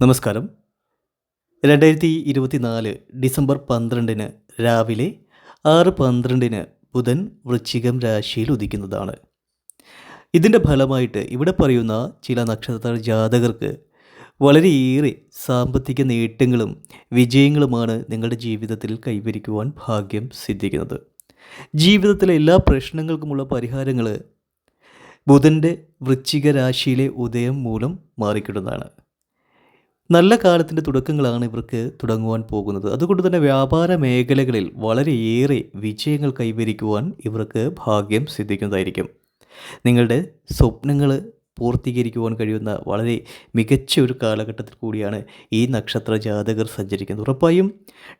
നമസ്കാരം. രണ്ടായിരത്തി ഇരുപത്തിനാല് ഡിസംബർ പന്ത്രണ്ടിന് രാവിലെ ആറ് പന്ത്രണ്ടിന് ബുധൻ വൃശ്ചികം രാശിയിൽ ഉദിക്കുന്നതാണ്. ഇതിന്റെ ഫലമായിട്ട് ഇവിടെ പറയുന്ന ചില നക്ഷത്ര ജാതകർക്ക് വളരെയേറെ സാമ്പത്തിക നേട്ടങ്ങളും വിജയങ്ങളുമാണ് നിങ്ങളുടെ ജീവിതത്തിൽ കൈവരിക്കുവാൻ ഭാഗ്യം സിദ്ധിക്കുന്നത്. ജീവിതത്തിലെ എല്ലാ പ്രശ്നങ്ങൾക്കുമുള്ള പരിഹാരങ്ങൾ ബുധന്റെ വൃശ്ചിക രാശിയിലെ ഉദയം മൂലം മാറിക്കിടുന്നതാണ് നല്ല കാലത്തിന്റെ തുടക്കങ്ങളാണ് ഇവർക്ക് തുടങ്ങുവാൻ പോകുന്നത്. അതുകൊണ്ട് തന്നെ വ്യാപാര മേഖലകളിൽ വളരെയേറെ വിജയങ്ങൾ കൈവരിക്കുവാൻ ഇവർക്ക് ഭാഗ്യം സിദ്ധിക്കുന്നതായിരിക്കും. നിങ്ങളുടെ സ്വപ്നങ്ങൾ പൂർത്തീകരിക്കുവാൻ കഴിയുന്ന വളരെ മികച്ച ഒരു കാലഘട്ടത്തിൽ കൂടിയാണ് ഈ നക്ഷത്ര ജാതകർ സഞ്ചരിക്കുന്നത്. ഉറപ്പായും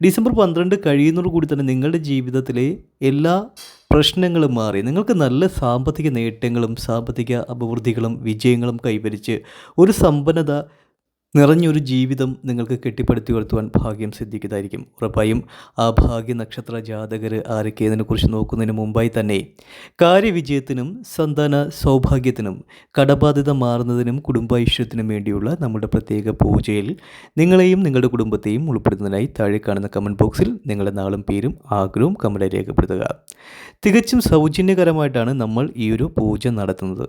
ഡിസംബർ പന്ത്രണ്ട് കഴിയുന്നതോടുകൂടി തന്നെ നിങ്ങളുടെ ജീവിതത്തിലെ എല്ലാ പ്രശ്നങ്ങളും മാറി. നിങ്ങൾക്ക് നല്ല സാമ്പത്തിക നേട്ടങ്ങളും സാമ്പത്തിക അഭിവൃദ്ധികളും വിജയങ്ങളും കൈവരിച്ച് ഒരു സമ്പന്നത നിറഞ്ഞൊരു ജീവിതം നിങ്ങൾക്ക് കെട്ടിപ്പടുത്തി ഉയർത്തുവാൻ ഭാഗ്യം സിദ്ധിക്കുന്നതായിരിക്കും. ഉറപ്പായും ആ ഭാഗ്യ നക്ഷത്ര ജാതകർ ആരൊക്കെയതിനെക്കുറിച്ച് നോക്കുന്നതിന് മുമ്പായി തന്നെ കാര്യവിജയത്തിനും സന്താന സൗഭാഗ്യത്തിനും കടബാധ്യത മാറുന്നതിനും കുടുംബൈശ്വര്യത്തിനും വേണ്ടിയുള്ള നമ്മുടെ പ്രത്യേക പൂജയിൽ നിങ്ങളെയും നിങ്ങളുടെ കുടുംബത്തെയും ഉൾപ്പെടുത്തുന്നതിനായി താഴെ കാണുന്ന കമന്റ് ബോക്സിൽ നിങ്ങളുടെ നാളും പേരും ആഗ്രഹവും കമന്റായി രേഖപ്പെടുത്തുക. തികച്ചും സൗജന്യകരമായിട്ടാണ് നമ്മൾ ഈ ഒരു പൂജ നടത്തുന്നത്.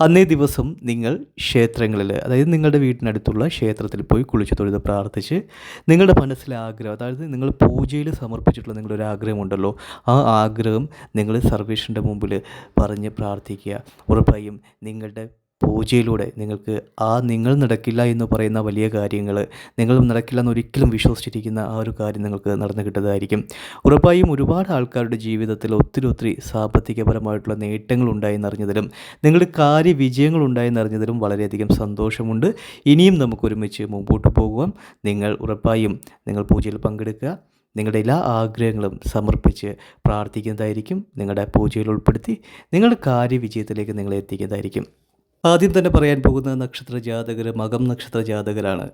അന്നേ ദിവസം നിങ്ങൾ ക്ഷേത്രങ്ങളിൽ അതായത് നിങ്ങളുടെ വീട്ടിനടുത്തുള്ള ക്ഷേത്രത്തിൽ പോയി കുളിച്ച് തൊഴുത് പ്രാർത്ഥിച്ച് നിങ്ങളുടെ മനസ്സിലെ ആഗ്രഹം അതായത് നിങ്ങൾ പൂജയിൽ സമർപ്പിച്ചിട്ടുള്ള നിങ്ങളുടെ ഒരു ആഗ്രഹമുണ്ടല്ലോ ആ ആഗ്രഹം നിങ്ങൾ സർവേഷന്റെ മുമ്പിൽ പറഞ്ഞ് പ്രാർത്ഥിക്കുക. ഉറപ്പായും നിങ്ങളുടെ പൂജയിലൂടെ നിങ്ങൾക്ക് ആ നിങ്ങൾ നടക്കില്ല എന്ന് പറയുന്ന വലിയ കാര്യങ്ങൾ നിങ്ങൾ നടക്കില്ല എന്ന് ഒരിക്കലും വിശ്വസിച്ചിരിക്കുന്ന ആ ഒരു കാര്യം നിങ്ങൾക്ക് നടന്നു കിട്ടുന്നതായിരിക്കും. ഉറപ്പായും ഒരുപാട് ആൾക്കാരുടെ ജീവിതത്തിൽ ഒത്തിരി ഒത്തിരി സാമ്പത്തികപരമായിട്ടുള്ള നേട്ടങ്ങൾ ഉണ്ടായെന്നറിഞ്ഞതിലും നിങ്ങളുടെ കാര്യവിജയങ്ങൾ ഉണ്ടായെന്നറിഞ്ഞതിലും വളരെയധികം സന്തോഷമുണ്ട്. ഇനിയും നമുക്ക് ഒരുമിച്ച് മുമ്പോട്ട് പോകുവാം. നിങ്ങൾ ഉറപ്പായും നിങ്ങൾ പൂജയിൽ പങ്കെടുക്കുക. നിങ്ങളുടെ എല്ലാ ആഗ്രഹങ്ങളും സമർപ്പിച്ച് പ്രാർത്ഥിക്കുന്നതായിരിക്കും. നിങ്ങളുടെ പൂജയിൽ ഉൾപ്പെടുത്തി നിങ്ങളുടെ കാര്യവിജയത്തിലേക്ക് നിങ്ങളെ എത്തിക്കുന്നതായിരിക്കും. ആദ്യം തന്നെ പറയാൻ പോകുന്ന നക്ഷത്ര ജാതകർ മകം നക്ഷത്ര ജാതകരാണ്.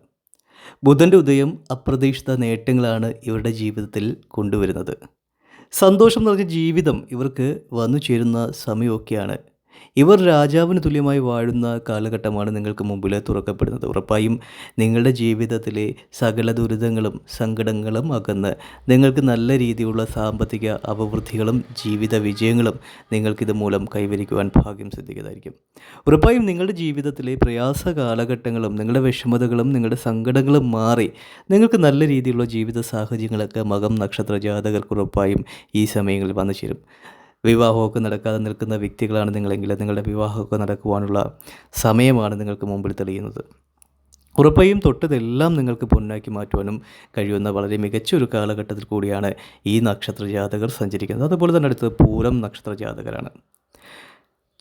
ബുധന്റെ ഉദയം അപ്രതീക്ഷിത നേട്ടങ്ങളാണ് ഇവരുടെ ജീവിതത്തിൽ കൊണ്ടുവരുന്നത്. സന്തോഷം നിറഞ്ഞ ജീവിതം ഇവർക്ക് വന്നു ചേരുന്ന സമയമൊക്കെയാണ്. ഇവർ രാജാവിന് തുല്യമായി വാഴുന്ന കാലഘട്ടമാണ് നിങ്ങൾക്ക് മുമ്പിൽ തുറക്കപ്പെടുന്നത്. ഉറപ്പായും നിങ്ങളുടെ ജീവിതത്തിലെ സകല ദുരിതങ്ങളും സങ്കടങ്ങളും അകന്ന് നിങ്ങൾക്ക് നല്ല രീതിയിലുള്ള സാമ്പത്തിക അഭിവൃദ്ധികളും ജീവിത വിജയങ്ങളും നിങ്ങൾക്കിത് മൂലം കൈവരിക്കുവാൻ ഭാഗ്യം സിദ്ധിക്കുന്നതായിരിക്കും. ഉറപ്പായും നിങ്ങളുടെ ജീവിതത്തിലെ പ്രയാസ കാലഘട്ടങ്ങളും നിങ്ങളുടെ വിഷമതകളും നിങ്ങളുടെ സങ്കടങ്ങളും മാറി നിങ്ങൾക്ക് നല്ല രീതിയിലുള്ള ജീവിത സാഹചര്യങ്ങളൊക്കെ മകം നക്ഷത്ര ജാതകർക്ക് ഉറപ്പായും ഈ സമയങ്ങളിൽ വന്നു ചേരും. വിവാഹമൊക്കെ നടക്കാതെ നിൽക്കുന്ന വ്യക്തികളാണ് നിങ്ങളെങ്കിൽ നിങ്ങളുടെ വിവാഹമൊക്കെ നടക്കുവാനുള്ള സമയമാണ് നിങ്ങൾക്ക് മുമ്പിൽ തെളിയുന്നത്. ഉറപ്പായും തൊട്ടതെല്ലാം നിങ്ങൾക്ക് പൊന്നാക്കി മാറ്റുവാനും കഴിയുന്ന വളരെ മികച്ച ഒരു കാലഘട്ടത്തിൽ കൂടിയാണ് ഈ നക്ഷത്ര ജാതകർ സഞ്ചരിക്കുന്നത്. അതുപോലെ തന്നെ അടുത്തത് പൂരം നക്ഷത്ര ജാതകരാണ്.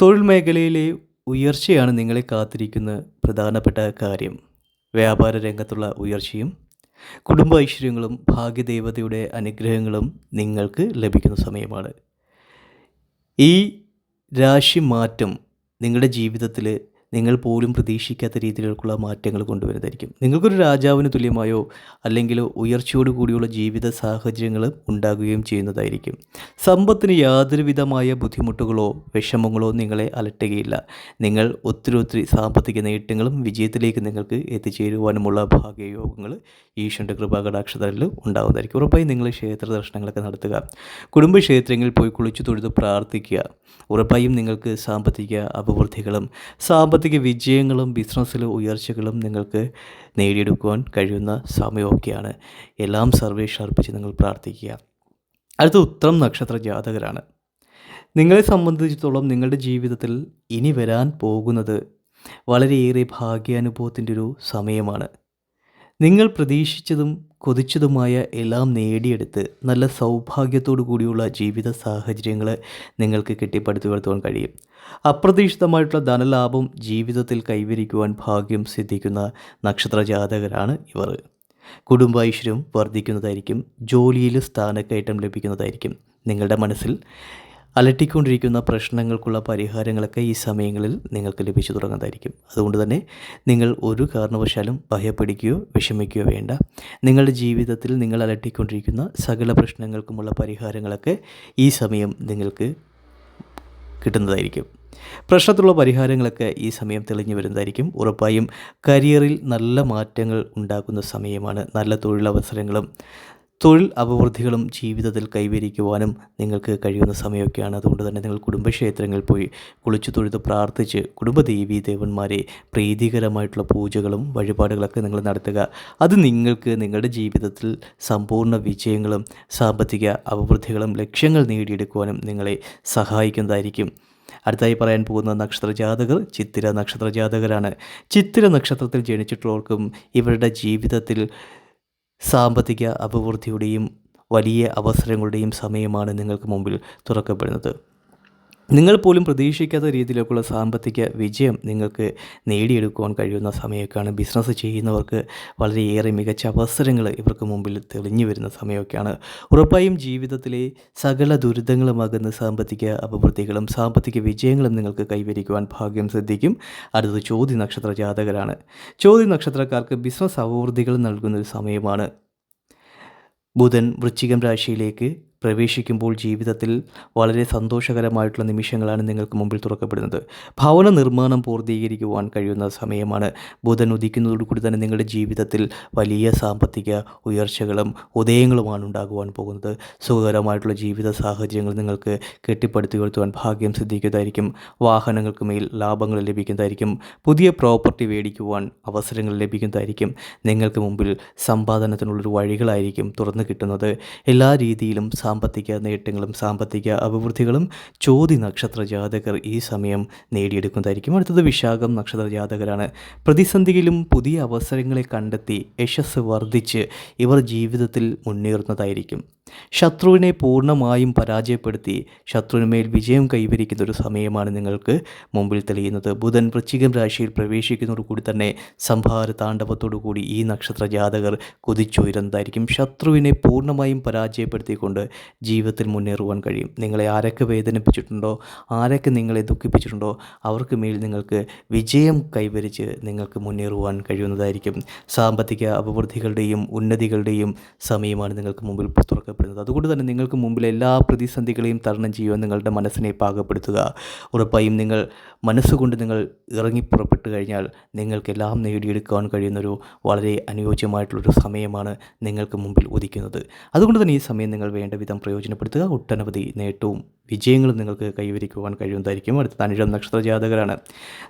തൊഴിൽ മേഖലയിലെ ഉയർച്ചയാണ് നിങ്ങളെ കാത്തിരിക്കുന്ന പ്രധാനപ്പെട്ട കാര്യം. വ്യാപാര രംഗത്തുള്ള ഉയർച്ചയും കുടുംബ ഐശ്വര്യങ്ങളും ഭാഗ്യദേവതയുടെ അനുഗ്രഹങ്ങളും നിങ്ങൾക്ക് ലഭിക്കുന്ന സമയമാണ്. ഈ രാശി മാറ്റം നിങ്ങളുടെ ജീവിതത്തിൽ നിങ്ങൾ പോലും പ്രതീക്ഷിക്കാത്ത രീതിയിലേക്കുള്ള മാറ്റങ്ങൾ കൊണ്ടുവരുന്നതായിരിക്കും. നിങ്ങൾക്കൊരു രാജാവിന് തുല്യമായോ അല്ലെങ്കിൽ ഉയർച്ചയോട് കൂടിയുള്ള ജീവിത സാഹചര്യങ്ങൾ ഉണ്ടാകുകയും ചെയ്യുന്നതായിരിക്കും. സമ്പത്തിന് യാതൊരു വിധമായ ബുദ്ധിമുട്ടുകളോ വിഷമങ്ങളോ നിങ്ങളെ അലട്ടുകയില്ല. നിങ്ങൾ ഒത്തിരി ഒത്തിരി സാമ്പത്തിക നേട്ടങ്ങളും വിജയത്തിലേക്ക് നിങ്ങൾക്ക് എത്തിച്ചേരുവാനുമുള്ള ഭാഗ്യയോഗങ്ങൾ ഈശ്വരന്റെ കൃപാകടാക്ഷതരിൽ ഉണ്ടാകുന്നതായിരിക്കും. ഉറപ്പായും നിങ്ങൾ ക്ഷേത്ര ദർശനങ്ങളൊക്കെ നടത്തുക. കുടുംബക്ഷേത്രങ്ങളിൽ പോയി കുളിച്ചു തൊഴുത് പ്രാർത്ഥിക്കുക. ഉറപ്പായും നിങ്ങൾക്ക് സാമ്പത്തിക അഭിവൃദ്ധികളും സാമ്പത്തിക വിജയങ്ങളും ബിസിനസ്സിലെ ഉയർച്ചകളും നിങ്ങൾക്ക് നേടിയെടുക്കുവാൻ കഴിയുന്ന സമയമൊക്കെയാണ്. എല്ലാം സർവേഷ് അർപ്പിച്ച് നിങ്ങൾ പ്രാർത്ഥിക്കുക. അടുത്ത ഉത്തരം നക്ഷത്ര ജാതകരാണ്. നിങ്ങളെ സംബന്ധിച്ചിടത്തോളം നിങ്ങളുടെ ജീവിതത്തിൽ ഇനി വരാൻ പോകുന്നത് വളരെയേറെ ഭാഗ്യാനുഭവത്തിന്റെ ഒരു സമയമാണ്. നിങ്ങൾ പ്രതീക്ഷിച്ചതും കൊതിച്ചതുമായ എല്ലാം നേടിയെടുത്ത് നല്ല സൗഭാഗ്യത്തോടു കൂടിയുള്ള ജീവിത സാഹചര്യങ്ങൾ നിങ്ങൾക്ക് കെട്ടിപ്പടുത്തി വരുത്തുവാൻ കഴിയും. അപ്രതീക്ഷിതമായിട്ടുള്ള ധനലാഭം ജീവിതത്തിൽ കൈവരിക്കുവാൻ ഭാഗ്യം സിദ്ധിക്കുന്ന നക്ഷത്ര ജാതകരാണ് ഇവർ. കുടുംബൈശ്വര്യം വർദ്ധിക്കുന്നതായിരിക്കും ജോലിയിൽ സ്ഥാനക്കയറ്റം ലഭിക്കുന്നതായിരിക്കും. നിങ്ങളുടെ മനസ്സിൽ അലട്ടിക്കൊണ്ടിരിക്കുന്ന പ്രശ്നങ്ങൾക്കുള്ള പരിഹാരങ്ങളൊക്കെ ഈ സമയങ്ങളിൽ നിങ്ങൾക്ക് ലഭിച്ചു തുടങ്ങുന്നതായിരിക്കും. അതുകൊണ്ട് തന്നെ നിങ്ങൾ ഒരു കാരണവശാലും ഭയപ്പെടുകയോ വിഷമിക്കുകയോ വേണ്ട. നിങ്ങളുടെ ജീവിതത്തിൽ നിങ്ങൾ അലട്ടിക്കൊണ്ടിരിക്കുന്ന സകല പ്രശ്നങ്ങൾക്കുമുള്ള പരിഹാരങ്ങളൊക്കെ ഈ സമയം നിങ്ങൾക്ക് കിട്ടുന്നതായിരിക്കും. പ്രശ്നത്തിലുള്ള പരിഹാരങ്ങളൊക്കെ ഈ സമയം തെളിഞ്ഞു വരുന്നതായിരിക്കും. ഉറപ്പായും കരിയറിൽ നല്ല മാറ്റങ്ങൾ ഉണ്ടാക്കുന്ന സമയമാണ്. നല്ല തൊഴിലവസരങ്ങളും തൊഴിൽ അഭിവൃദ്ധികളും ജീവിതത്തിൽ കൈവരിക്കുവാനും നിങ്ങൾക്ക് കഴിയുന്ന സമയമൊക്കെയാണ്. അതുകൊണ്ട് തന്നെ നിങ്ങൾ കുടുംബക്ഷേത്രങ്ങളിൽ പോയി കുളിച്ചു തൊഴുത് പ്രാർത്ഥിച്ച് കുടുംബദേവി ദേവന്മാരെ പ്രീതികരമായിട്ടുള്ള പൂജകളും വഴിപാടുകളൊക്കെ നിങ്ങൾ നടത്തുക. അത് നിങ്ങൾക്ക് നിങ്ങളുടെ ജീവിതത്തിൽ സമ്പൂർണ വിജയങ്ങളും സാമ്പത്തിക അഭിവൃദ്ധികളും ലക്ഷ്യങ്ങൾ നേടിയെടുക്കുവാനും നിങ്ങളെ സഹായിക്കുന്നതായിരിക്കും. അടുത്തായി പറയാൻ പോകുന്ന നക്ഷത്ര ജാതകർ ചിത്തിര നക്ഷത്ര ജാതകരാണ് ചിത്തിര നക്ഷത്രത്തിൽ ജനിച്ചിട്ടുള്ളവർക്കും ഇവരുടെ ജീവിതത്തിൽ സാമ്പത്തിക അഭിവൃദ്ധിയുടെയും വലിയ അവസരങ്ങളുടെയും സമയമാണ് നിങ്ങൾക്ക് മുമ്പിൽ തുറക്കപ്പെടുന്നത്. നിങ്ങൾ പോലും പ്രതീക്ഷിക്കാത്ത രീതിയിലേക്കുള്ള സാമ്പത്തിക വിജയം നിങ്ങൾക്ക് നേടിയെടുക്കുവാൻ കഴിയുന്ന സമയമൊക്കെയാണ്. ബിസിനസ് ചെയ്യുന്നവർക്ക് വളരെയേറെ മികച്ച അവസരങ്ങൾ ഇവർക്ക് മുമ്പിൽ തെളിഞ്ഞു വരുന്ന സമയമൊക്കെയാണ്. ഉറപ്പായും ജീവിതത്തിലെ സകല ദുരിതങ്ങളുമാകുന്ന സാമ്പത്തിക അപവൃത്തികളും സാമ്പത്തിക വിജയങ്ങളും നിങ്ങൾക്ക് കൈവരിക്കുവാൻ ഭാഗ്യം സിദ്ധിക്കും. അടുത്തത് ചോദ്യ നക്ഷത്ര ജാതകരാണ്. ചോദ്യ നക്ഷത്രക്കാർക്ക് ബിസിനസ് അഭിവൃദ്ധികൾ നൽകുന്ന ഒരു സമയമാണ്. ബുധൻ വൃശ്ചികം രാശിയിലേക്ക് പ്രവേശിക്കുമ്പോൾ ജീവിതത്തിൽ വളരെ സന്തോഷകരമായിട്ടുള്ള നിമിഷങ്ങളാണ് നിങ്ങൾക്ക് മുമ്പിൽ തുറക്കപ്പെടുന്നത്. ഭവന നിർമ്മാണം പൂർത്തീകരിക്കുവാൻ കഴിയുന്ന സമയമാണ് ബുധൻ ഉദിക്കുന്നതോടുകൂടി തന്നെ നിങ്ങളുടെ ജീവിതത്തിൽ വലിയ സാമ്പത്തിക ഉയർച്ചകളും ഉദയങ്ങളുമാണ് ഉണ്ടാകുവാൻ പോകുന്നത്. സുഖകരമായിട്ടുള്ള ജീവിത സാഹചര്യങ്ങൾ നിങ്ങൾക്ക് കെട്ടിപ്പടുത്തി ഉയർത്തുവാൻ ഭാഗ്യം സിദ്ധിക്കുന്നതായിരിക്കും. വാഹനങ്ങൾക്ക് മേൽ ലാഭങ്ങൾ ലഭിക്കുന്നതായിരിക്കും. പുതിയ പ്രോപ്പർട്ടി മേടിക്കുവാൻ അവസരങ്ങൾ ലഭിക്കുന്നതായിരിക്കും. നിങ്ങൾക്ക് മുമ്പിൽ സമ്പാദനത്തിനുള്ളൊരു വഴികളായിരിക്കും തുറന്നു കിട്ടുന്നത്. എല്ലാ രീതിയിലും സാമ്പത്തിക നേട്ടങ്ങളും സാമ്പത്തിക അഭിവൃദ്ധികളും ചോതി നക്ഷത്ര ജാതകർ ഈ സമയം നേടിയെടുക്കുന്നതായിരിക്കും. അടുത്തത് വിശാഖം നക്ഷത്ര ജാതകരാണ്. പ്രതിസന്ധിയിലും പുതിയ അവസരങ്ങളെ കണ്ടെത്തി യശസ് വർദ്ധിച്ച് ഇവർ ജീവിതത്തിൽ മുന്നേറുന്നതായിരിക്കും. ശത്രുവിനെ പൂർണമായും പരാജയപ്പെടുത്തി ശത്രുവിന്മേൽ വിജയം കൈവരിക്കുന്ന ഒരു സമയമാണ് നിങ്ങൾക്ക് മുമ്പിൽ തെളിയുന്നത്. ബുധൻ വൃശ്ചികം രാശിയിൽ പ്രവേശിക്കുന്നതോടുകൂടി തന്നെ സംഭാര താണ്ഡവത്തോടുകൂടി ഈ നക്ഷത്ര ജാതകർ കുതിച്ചുയരുന്നതായിരിക്കും. ശത്രുവിനെ പൂർണമായും പരാജയപ്പെടുത്തിക്കൊണ്ട് ജീവിതത്തിൽ മുന്നേറുവാൻ കഴിയും. നിങ്ങളെ ആരൊക്കെ വേദനിപ്പിച്ചിട്ടുണ്ടോ ആരൊക്കെ നിങ്ങളെ ദുഃഖിപ്പിച്ചിട്ടുണ്ടോ അവർക്ക് മേൽ നിങ്ങൾക്ക് വിജയം കൈവരിച്ച് നിങ്ങൾക്ക് മുന്നേറുവാൻ കഴിയുന്നതായിരിക്കും. സാമ്പത്തിക അഭിവൃദ്ധികളുടെയും ഉന്നതികളുടെയും സമയമാണ് നിങ്ങൾക്ക് മുമ്പിൽ തുറക്കപ്പെടുന്നത്. അതുകൊണ്ട് തന്നെ നിങ്ങൾക്ക് മുമ്പിൽ എല്ലാ പ്രതിസന്ധികളെയും തരണം ചെയ്യുവാൻ നിങ്ങളുടെ മനസ്സിനെ പാകപ്പെടുത്തുക. ഉറപ്പായും നിങ്ങൾ മനസ്സുകൊണ്ട് നിങ്ങൾ ഇറങ്ങി പുറപ്പെട്ടു കഴിഞ്ഞാൽ നിങ്ങൾക്കെല്ലാം നേടിയെടുക്കാൻ കഴിയുന്നൊരു വളരെ അനുയോജ്യമായിട്ടുള്ളൊരു സമയമാണ് നിങ്ങൾക്ക് മുമ്പിൽ ഉദിക്കുന്നത്. അതുകൊണ്ട് തന്നെ ഈ സമയം നിങ്ങൾ വേണ്ട വിധം പ്രയോജനപ്പെടുത്തുക. ഒട്ടനവധി നേട്ടവും വിജയങ്ങളും നിങ്ങൾക്ക് കൈവരിക്കുവാൻ കഴിയുന്നതായിരിക്കും. അടുത്ത അനിഴം നക്ഷത്ര ജാതകരാണ്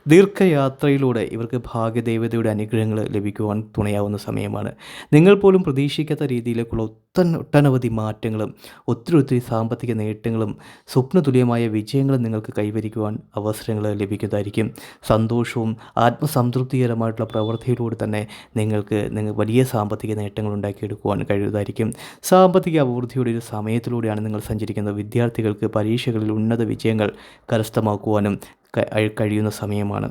ദീർഘയാത്രയിലൂടെ ഇവർക്ക് ഭാഗ്യദേവതയുടെ അനുഗ്രഹങ്ങൾ ലഭിക്കുവാൻ തുണയാവുന്ന സമയമാണ്. നിങ്ങൾ പോലും പ്രതീക്ഷിക്കാത്ത രീതിയിലേക്കുള്ള ഒത്തൻ ഒട്ടനവധി മാറ്റങ്ങളും ഒത്തിരി ഒത്തിരി സാമ്പത്തിക നേട്ടങ്ങളും സ്വപ്നതുല്യമായ വിജയങ്ങളും നിങ്ങൾക്ക് കൈവരിക്കുവാൻ അവസരങ്ങൾ ലഭിക്കുന്നതായിരിക്കും. സന്തോഷവും ആത്മസംതൃപ്തികരമായിട്ടുള്ള പ്രവൃത്തിയിലൂടെ തന്നെ നിങ്ങൾക്ക് നിങ്ങൾ വലിയ സാമ്പത്തിക നേട്ടങ്ങൾ ഉണ്ടാക്കിയെടുക്കുവാൻ കഴിയുന്നതായിരിക്കും. സാമ്പത്തിക അഭിവൃദ്ധിയുടെ ഒരു സമയത്തിലൂടെയാണ് നിങ്ങൾ സഞ്ചരിക്കുന്നത് വിദ്യാർത്ഥികൾക്ക് പരീക്ഷകളിൽ ഉന്നത വിജയങ്ങൾ കരസ്ഥമാക്കുവാനും കഴിയുന്ന സമയമാണ്.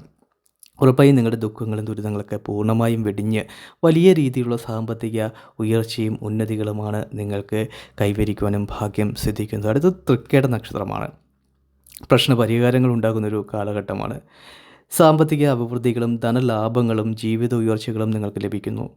ഉറപ്പായും നിങ്ങളുടെ ദുഃഖങ്ങളും ദുരിതങ്ങളൊക്കെ പൂർണമായും വെടിഞ്ഞ് വലിയ രീതിയിലുള്ള സാമ്പത്തിക ഉയർച്ചയും ഉന്നതികളുമാണ് നിങ്ങൾക്ക് കൈവരിക്കുവാനും ഭാഗ്യം സിദ്ധിക്കുന്നത്. അടുത്തത് തൃക്കേട നക്ഷത്രമാണ്. പ്രശ്ന പരിഹാരങ്ങൾ ഉണ്ടാകുന്നൊരു കാലഘട്ടമാണ്. സാമ്പത്തിക അഭിവൃദ്ധികളും ധനലാഭങ്ങളും ജീവിത ഉയർച്ചകളും നിങ്ങൾക്ക് ലഭിക്കുന്നു.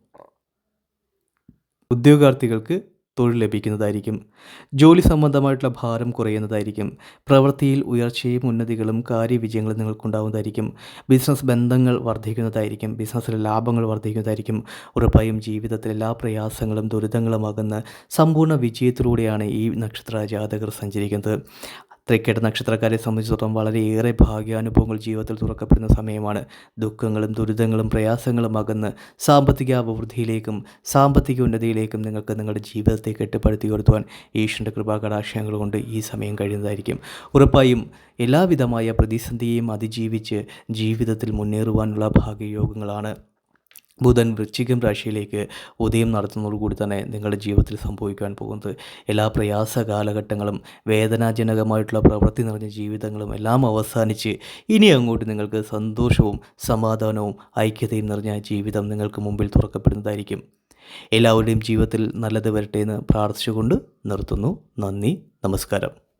ഉദ്യോഗാർത്ഥികൾക്ക് തൊഴിൽ ലഭിക്കുന്നതായിരിക്കും. ജോലി സംബന്ധമായിട്ടുള്ള ഭാരം കുറയുന്നതായിരിക്കും. പ്രവൃത്തിയിൽ ഉയർച്ചയും ഉന്നതികളും കാര്യവിജയങ്ങളും നിങ്ങൾക്കുണ്ടാവുന്നതായിരിക്കും. ബിസിനസ് ബന്ധങ്ങൾ വർദ്ധിക്കുന്നതായിരിക്കും. ബിസിനസ്സിലെ ലാഭങ്ങൾ വർദ്ധിക്കുന്നതായിരിക്കും. ഉറപ്പായും ജീവിതത്തിലെ എല്ലാ പ്രയാസങ്ങളും ദുരിതങ്ങളുമാകുന്ന സമ്പൂർണ വിജയത്തിലൂടെയാണ് ഈ നക്ഷത്ര ജാതകർ സഞ്ചരിക്കുന്നത്. തൃക്കേട്ട നക്ഷത്രക്കാരെ സംബന്ധിച്ചിടത്തോളം വളരെയേറെ ഭാഗ്യാനുഭവങ്ങൾ ജീവിതത്തിൽ തുറക്കപ്പെടുന്ന സമയമാണ്. ദുഃഖങ്ങളും ദുരിതങ്ങളും പ്രയാസങ്ങളും അകന്ന് സാമ്പത്തിക അഭിവൃദ്ധിയിലേക്കും സാമ്പത്തിക ഉന്നതിയിലേക്കും നിങ്ങൾക്ക് നിങ്ങളുടെ ജീവിതത്തെ കെട്ടിപ്പടുത്തി ഉയർത്തുവാൻ ഈശ്വരന്റെ കൃപാകടാശയങ്ങൾ കൊണ്ട് ഈ സമയം കഴിയുന്നതായിരിക്കും. ഉറപ്പായും എല്ലാവിധമായ പ്രതിസന്ധിയെയും അതിജീവിച്ച് ജീവിതത്തിൽ മുന്നേറുവാനുള്ള ഭാഗ്യയോഗങ്ങളാണ്. ബുധൻ വൃശ്ചികം രാശിയിലേക്ക് ഉദയം നടത്തുന്നതോടുകൂടി തന്നെ നിങ്ങളുടെ ജീവിതത്തിൽ സംഭവിക്കാൻ പോകുന്നത് എല്ലാ പ്രയാസ കാലഘട്ടങ്ങളും വേദനാജനകമായിട്ടുള്ള പ്രവൃത്തി നിറഞ്ഞ ജീവിതങ്ങളും എല്ലാം അവസാനിച്ച് ഇനി അങ്ങോട്ട് നിങ്ങൾക്ക് സന്തോഷവും സമാധാനവും ഐക്യതയും നിറഞ്ഞ ജീവിതം നിങ്ങൾക്ക് മുമ്പിൽ തുറക്കപ്പെടുന്നതായിരിക്കും. എല്ലാവരുടെയും ജീവിതത്തിൽ നല്ലത് വരട്ടെ എന്ന് പ്രാർത്ഥിച്ചുകൊണ്ട് നിർത്തുന്നു. നന്ദി. നമസ്കാരം.